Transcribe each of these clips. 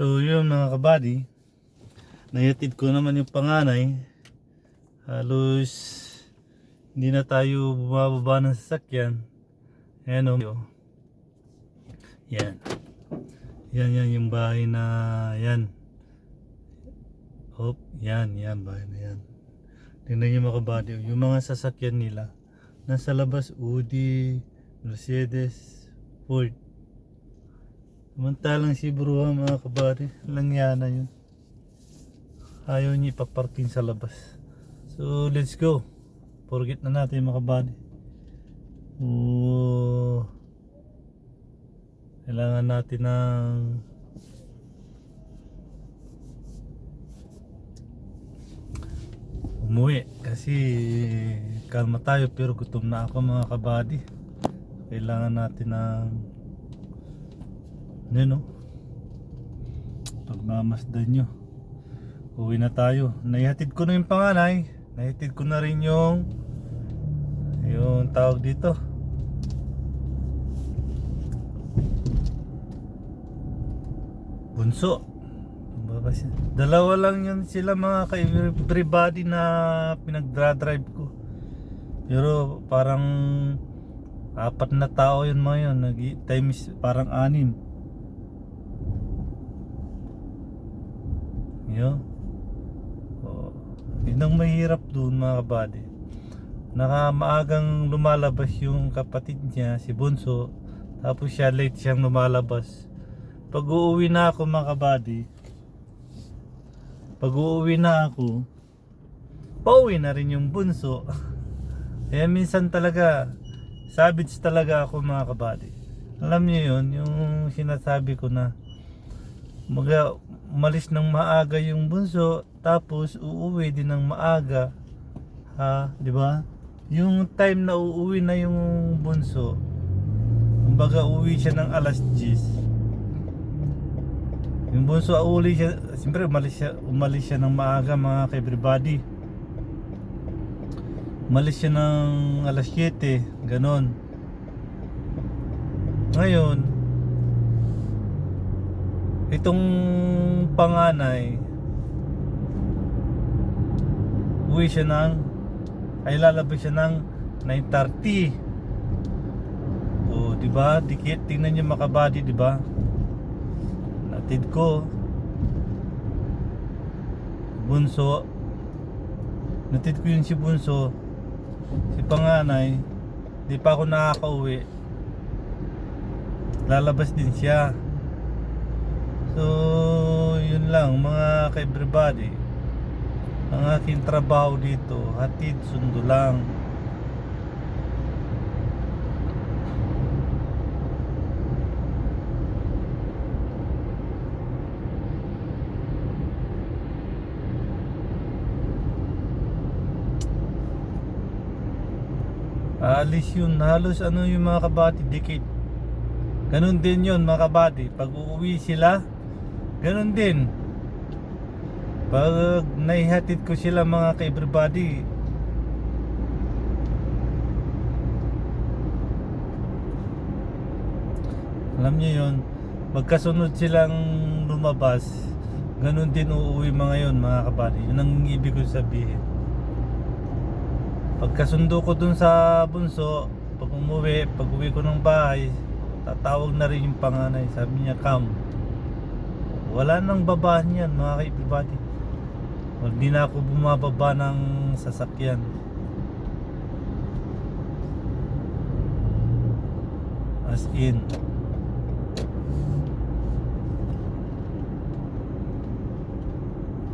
So yun mga kabady, nayatid ko naman yung panganay. Halos hindi na tayo bumababa ng sasakyan. Ayan o. Yan. Yan yan yung bahay na yan. Hop, yan, yan bahay na yan. Tingnan nyo mga kabady, yung mga sasakyan nila. Nasa labas, Audi, Mercedes, Ford. Samantalang si Bruha mga kabady, langyana yun. Ayaw niya ipaparking sa labas. So let's go. Forget na natin mga kabady. Oo. Kailangan natin ng umuwi kasi kalma tayo pero gutom na ako mga kabady. Kailangan natin ng ano no? Pagmamasdan nyo. Uwi na tayo. Naihatid ko na yung panganay. Naihatid ko na rin yung yung tawag dito. Bunso. Dalawa lang yun sila mga ka everybody na pinagdra-drive ko. Pero parang apat na tao yun mga yun. Nag time is parang anim. Yun. Oh. Yun ang mahirap doon mga kabady. Naka maagang lumalabas yung kapatid niya, si Bunso. Tapos siya late siyang lumalabas. Pag uuwi na ako mga kabady, pag uuwi na ako, pauwi na rin yung bunso. Kaya minsan talaga, savage talaga ako mga kabady. Alam niyo yun, yung sinasabi ko na maga, umalis ng maaga yung bunso, tapos uuwi din ng maaga. Ha, di ba? Yung time na uuwi na yung bunso, kumbaga uwi siya ng alas 10. Yung bunso uli siya, siyempre umalis siya, umalis siya ng maaga mga ka-everybody. Umalis siya ng alas 7, ganon. Ngayon, itong panganay, uwi siya ng, ay lalabas siya ng 9.30. O, di ba? Dikit, tingnan niyo makabady, di ba? Natid ko. Bunso. Natid ko yun si Bunso. Si panganay. Di pa ako nakakauwi. Lalabas din siya. So, yun lang mga ka-everybody. Ang aking trabaho dito, hatid sundo lang. Alis yun, halos ano yung mga kabati, dikit. Ganon din yun mga kabati. Pag uuwi sila, ganon din. Pag naihatid ko sila mga ka-everybody, alam niyo yun, magkasunod silang lumabas, ganon din uuwi mga yun mga kabati. Yun ang ibig ko sabihin. Pagkasundo ko dun sa bunso, pag umuwi, pag uwi ko ng bahay, tatawag na rin yung panganay. Sabi niya, come. Wala nang baba niyan mga ka-everybody. Hindi na ako bumababa ng sasakyan. As in.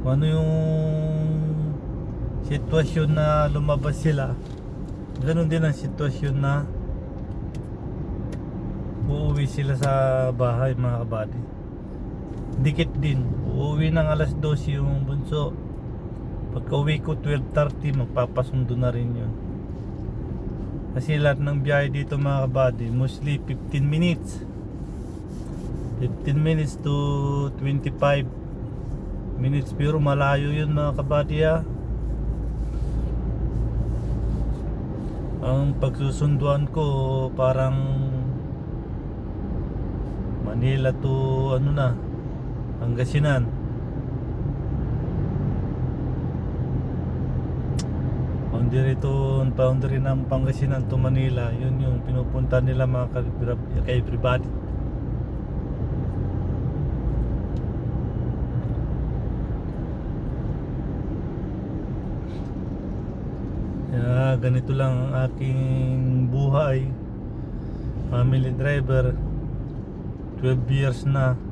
Ano yung sitwasyon na lumabas sila ganun din ang sitwasyon na uuwi sila sa bahay mga kabady dikit din. Uuwi ng alas 12 yung bunso. Pagka uwi ko 12.30 magpapasundo na rin yun. Kasi lahat ng biyahe dito mga kabady mostly 15 minutes. 15 minutes to 25 minutes. Pero malayo yun mga kabady ah. Ang pagsusunduan ko parang Manila to ano na Pangasinan. Boundary to, boundary ng Pangasinan to Manila, yun yung pinupunta nila mga ka- kay everybody. Kaya ganito lang ang aking buhay. Family driver. 12 years na.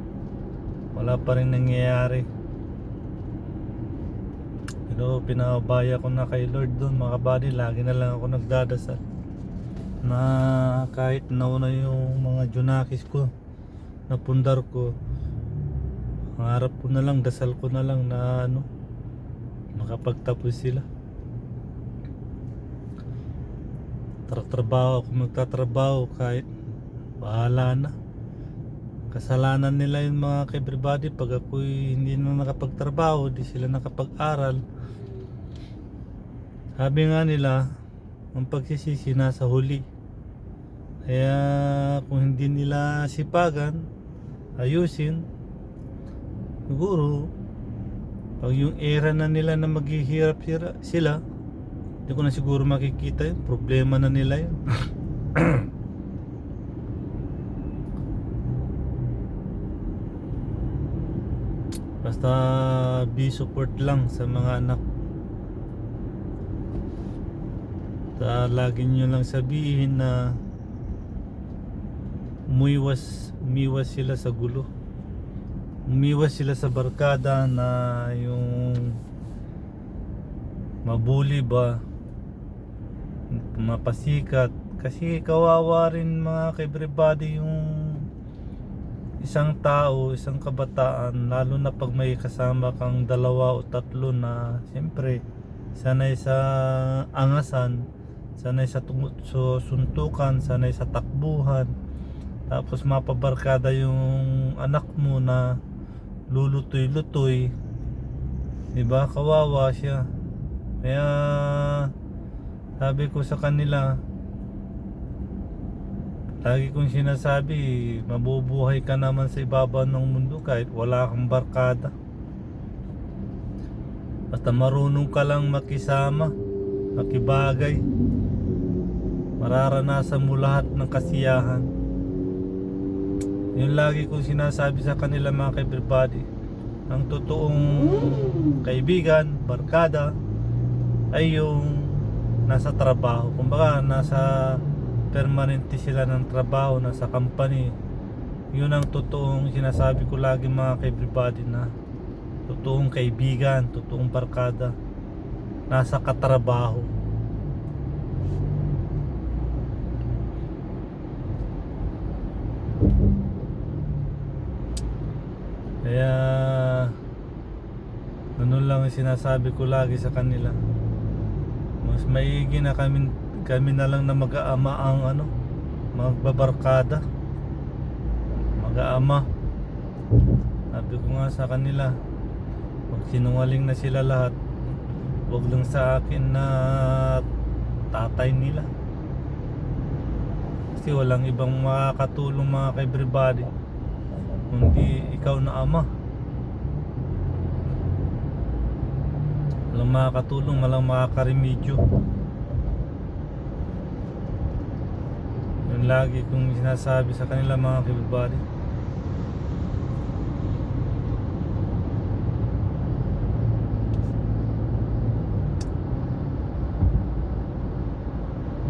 Wala pa rin nangyayari. Pero pinabaya ko na kay Lord doon mga buddy. Lagi na lang ako nagdadasal. Na kahit nauna yung mga junakis ko. Napundar ko. Ang harap ko na lang, dasal ko na lang na ano. Makapagtapos sila. Tratrabaho ako magtatrabaho kahit bahala na. Kasalanan nila yung mga ka-everybody pag ako'y hindi na nakapagtrabaho, di sila nakapag-aral. Sabi nga nila, ang pagsisisi nasa huli. Kaya kung hindi nila sipagan, ayusin, siguro, pag yung era na nila na maghihirap sila- hindi ko na siguro makikita yun. Problema na nila yun. Basta be support lang sa mga anak. Ta lagi nyo lang sabihin na umiwas, umiwas sila sa gulo. Umiwas sila sa barkada na yung mabuli ba mapasikat kasi kawawa rin mga ka-everybody yung isang tao, isang kabataan lalo na pag may kasama kang dalawa o tatlo na siyempre sanay sa angasan sanay sa so, suntukan sanay sa takbuhan. Tapos mapabarkada yung anak mo na lulutoy-lutoy. 'di ba kawawa siya. Kaya sabi ko sa kanila Lagi kong sinasabi, mabubuhay ka naman sa ibabaw ng mundo kahit wala kang barkada. Basta marunong ka lang makisama, makibagay. Mararanasan mo lahat ng kasiyahan. Yun lagi kong sinasabi sa kanila mga everybody. Ang totoong kaibigan, barkada, ay yung nasa trabaho. Kumbaga, nasa permanente sila ng trabaho na sa company. Yun ang totoong sinasabi ko lagi mga ka-everybody na totoong kaibigan, totoong barkada nasa katrabaho. Kaya ganun lang ang sinasabi ko lagi sa kanila. Mas maigi na kami kami na lang na mag-aama ang ano magbabarkada. Mag-aama. Sabi ko nga sa kanila magsinungaling na sila lahat wag lang sa akin na tatay nila. Kasi walang ibang makakatulong mga ka-everybody kundi ikaw na ama. Walang makakatulong walang makakaremedyo Lagi kong sinasabi sa kanila mga everybody.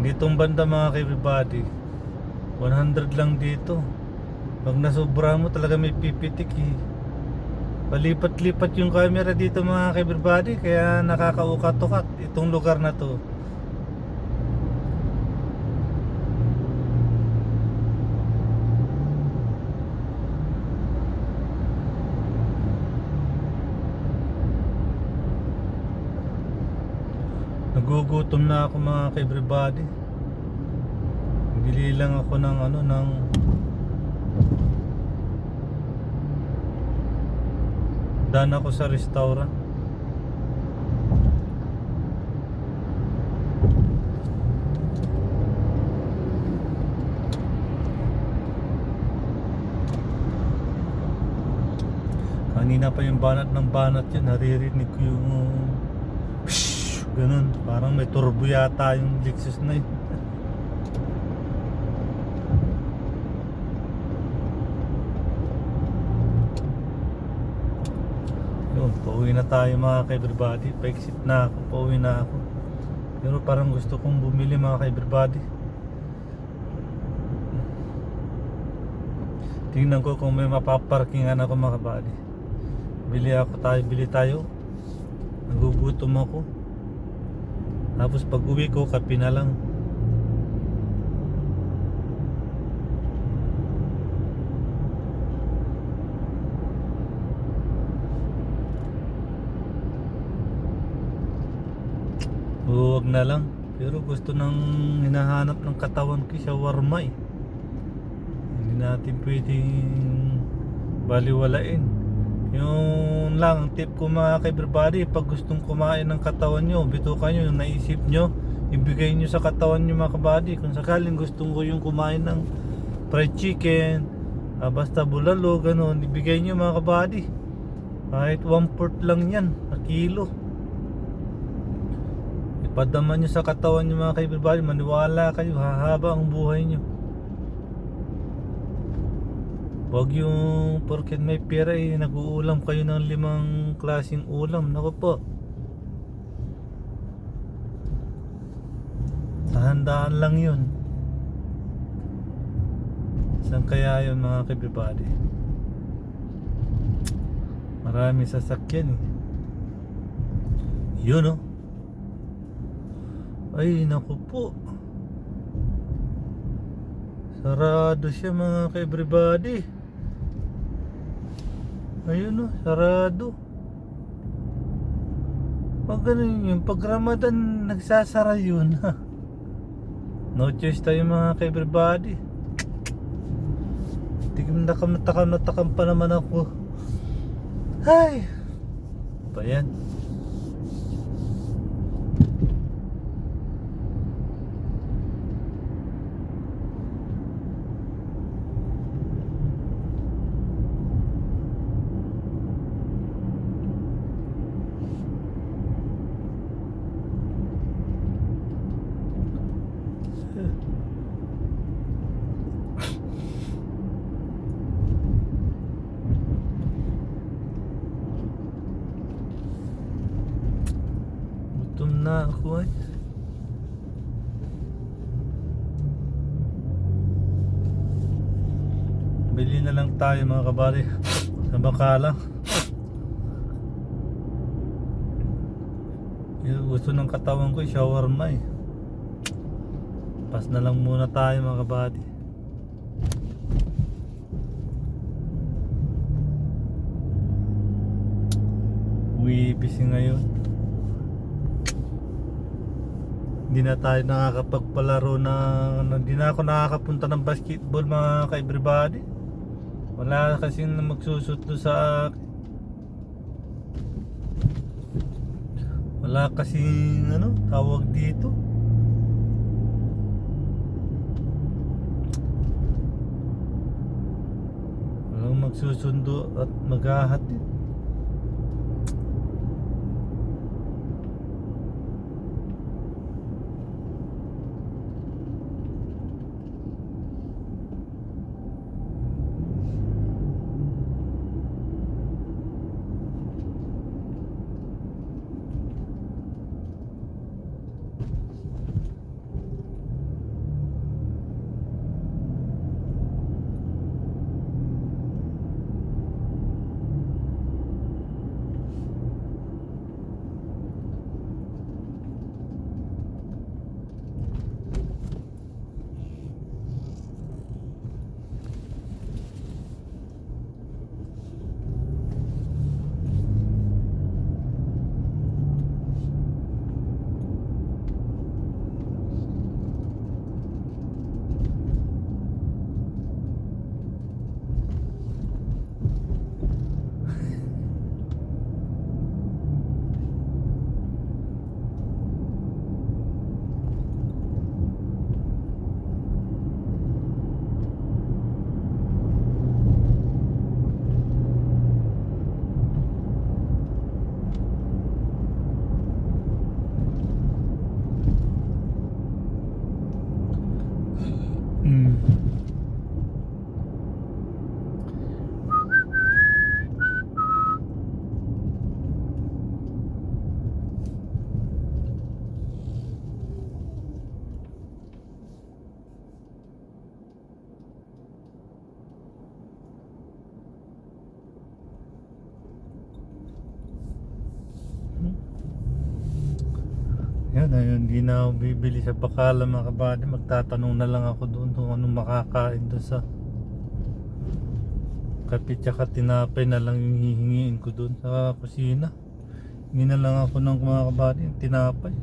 Ditong banda mga everybody 100 lang dito. Pag nasobra mo talaga may pipitik eh. Palipat-lipat yung camera dito mga everybody Kaya nakakaukat-ukat itong lugar na to Nagugutom na ako mga ka-everybody. Bili lang ako ng ano ng Dan ako sa restaurant. Kanina pa yung banat ng banat yun, naririnig ko yung ganun, parang may turbo yata yung Lexus na yun. Pauwi na tayo mga ka-everybody. Pa-exit na ako, pauwi na ako. Pero parang gusto kong bumili mga ka-everybody. Tingnan ko kung may mapaparkingan ako mga kabady. Bili ako tayo, bili tayo. Nagugutom ako. Tapos pag uwi ko, kape na lang. Huwag na lang. Pero gusto nang hinahanap ng katawan ko shawarma eh. Hindi natin pwedeng baliwalain. Yung lang ang tip ko mga ka-everybody, pag gustong kumain ng katawan nyo, bitukan nyo, yung naisip nyo, ibigay nyo sa katawan nyo mga kabady. Kung sakaling gustong ko yung kumain ng fried chicken, ah, basta bulalo, ganun, ibigay nyo mga kabady. Kahit one fourth lang yan, na kilo. Ipadama nyo sa katawan nyo mga ka-everybody, maniwala kayo, hahaba ang buhay nyo. Huwag yung porket may pera eh, nag-uulam kayo ng limang klaseng ulam. Naku po. Sa handaan lang yun. Saan kaya yun mga everybody? Maraming sasakyan eh. Yun oh. Ay, naku po. Sarado siya mga ka-everybody. Ayun oh, sarado. Pag ganun yun, pag Ramadan nagsasara yun. no choice tayo mga ka-everybody. Nakam na takam na takam pa naman ako. Ay! Pa yan. Gutom na ako ay. Na lang tayo mga kabari sa Bakala. Yung gusto ng katawan ko shawarma eh. Pas na lang muna tayo mga kabady. Uwi busy ngayon. Hindi na tayo nakakapagpalaro na hindi na ako nakakapunta ng basketball mga ka-everybody. Wala kasing magsusutlo sa. Wala kasing ano, tawag dito. Walang magsusundo at maghahatid. Ayun, hindi na ako bibili sa bakala mga kabady. Magtatanong na lang ako doon kung anong makakain doon sa kape tsaka tinapay na lang yung hihingiin ko doon sa kusina. Hingi na lang ako ng mga kabady, tinapay.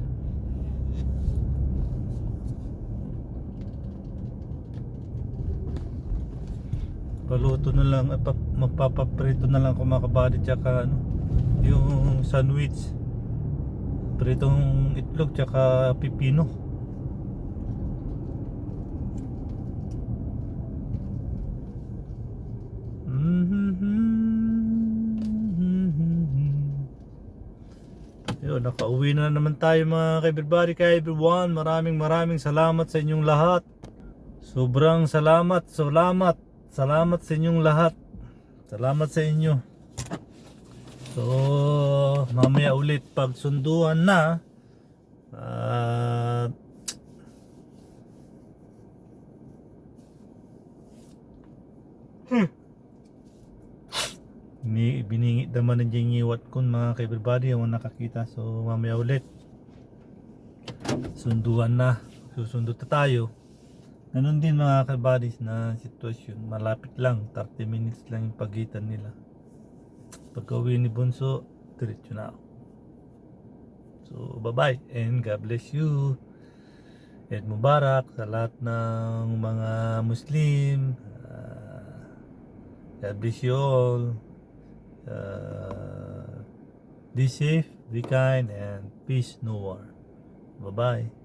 Paluto na lang, eh, pa- magpapaprito na lang ako mga kabady tsaka ano, yung sandwich. Pritong itlog tsaka pipino. Yun, nakauwi na naman tayo mga everybody kay everyone. Maraming maraming salamat sa inyong lahat. Sobrang salamat, salamat, salamat sa inyong lahat. Salamat sa inyo. So, mamaya ulit pag sunduan na at Ni biningi naman ng jingiwat kun mga ka-everybody yung nakakita. So mamaya ulit. Sunduan na. Susundo na tayo. Ganun din mga ka-buddies na sitwasyon. Malapit lang. 30 minutes lang yung pagitan nila. Pagka ni Bunso, diretso na ako. So bye bye and God bless you. Eid Mubarak sa lahat ng mga Muslim. Ah, God bless you all. Uh, be safe, be kind, and peace no war. Bye bye.